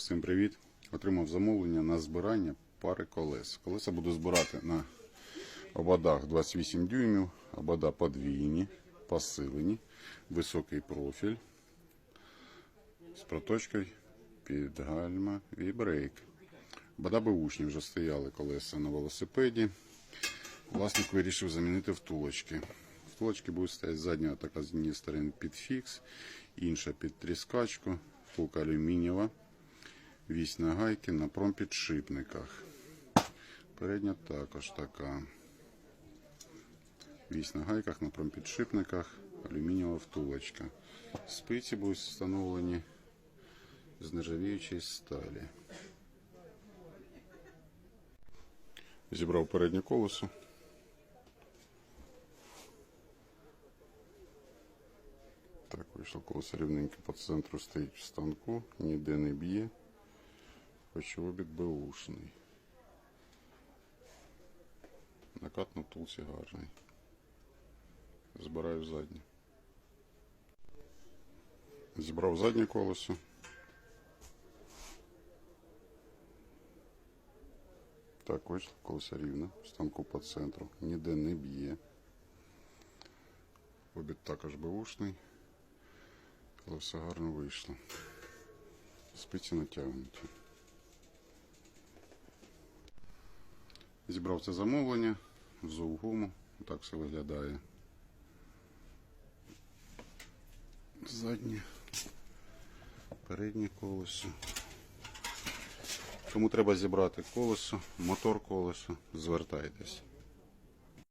Всім привіт! Отримав замовлення на збирання пари колес. Колеса буду збирати на ободах 28 дюймів, обода подвійні, посилені, високий профіль з проточкою під гальма і брейк. Обода беушні вже стояли колеса на велосипеді. Власник вирішив замінити втулочки. Втулочки будуть стояти задня така з однієї сторони під фікс, інша під тріскачку, втулка алюмінієва. Вісь на гайки на промпідшипниках. Передня також така. Вісь на гайках на промпідшипниках, алюмінієва втулочка. Спиці будуть встановлені з нержавіючої сталі. Зібрав переднє колесо. Так, вийшло колесо рівненько по центру стоїть в станку, ніде не б'є. Хоч обід беушний. Накат на втулці гарний. Збираю заднє. Зібрав заднє колесо. Так, вийшло колесо рівне, станку по центру, ніде не б'є. Обід також беушний, але все гарно вийшло. Спиці натягнуті. Зібрав це замовлення в гуму. Так все виглядає. Заднє, переднє колесо. Кому треба зібрати колесо, мотор колесо, звертайтесь.